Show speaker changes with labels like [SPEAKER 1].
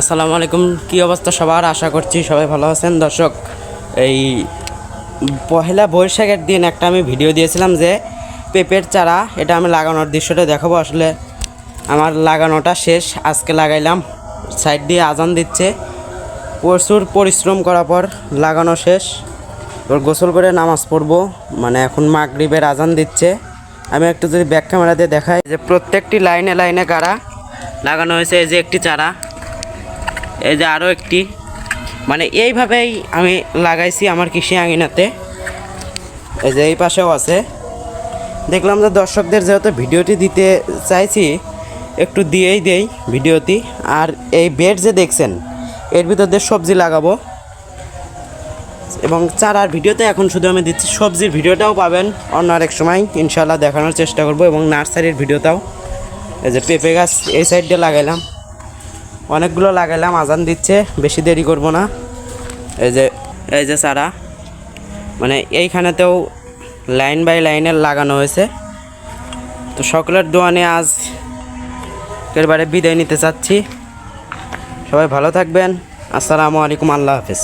[SPEAKER 1] আসসালামু আলাইকুম। কী অবস্থা সবার? আশা করছি সবাই ভালো আছেন। দর্শক, এই পহেলা বৈশাখের দিন একটা আমি ভিডিও দিয়েছিলাম যে পেঁপের চারা, এটা আমি লাগানোর দৃশ্যটা দেখাবো। আসলে আমার লাগানোটা শেষ। আজকে লাগাইলাম। সাইড দিয়ে আজান দিচ্ছে। প্রচুর পরিশ্রম করার পর লাগানো শেষ। এবার গোসল করে নামাজ পড়ব। মানে এখন মাগরিবের আজান দিচ্ছে। আমি একটু যদি ব্যাক ক্যামেরা দিয়ে দেখাই যে প্রত্যেকটি লাইনে লাইনে কারা লাগানো হয়েছে, এই যে একটি চারা। এই যে আরও একটি। মানে এইভাবেই আমি লাগাইছি আমার কৃষি আঙিনাতে। এই যে এই পাশেও আছে। দেখলাম যে দর্শকদের যেহেতু ভিডিওটি দিতে চাইছি, একটু দিয়েই দেই ভিডিওটি। আর এই বেড যে দেখছেন, এর ভিতর দিয়ে সবজি লাগাবো। এবং চারার ভিডিওতে এখন শুধু আমি দিচ্ছি সবজির ভিডিওটাও পাবেন। অন্য আরেক সময় ইনশাল্লাহ দেখানোর চেষ্টা করব এবং নার্সারির ভিডিওটাও। এই যে পেঁপে গাছ এই সাইড দিয়ে লাগাইলাম। অনেকগুলো লাগাইলাম, আজান দিচ্ছে, বেশি দেরি করব না। এই যে এই যে চারা মানে এইখানেতেও লাইন বাই লাইনের লাগানো হয়েছে। তো সকলের দোয়ানে আজ একেবারে বিদায় নিতে চাচ্ছি। সবাই ভালো থাকবেন। আসসালামু আলাইকুম, আল্লাহ হাফেজ।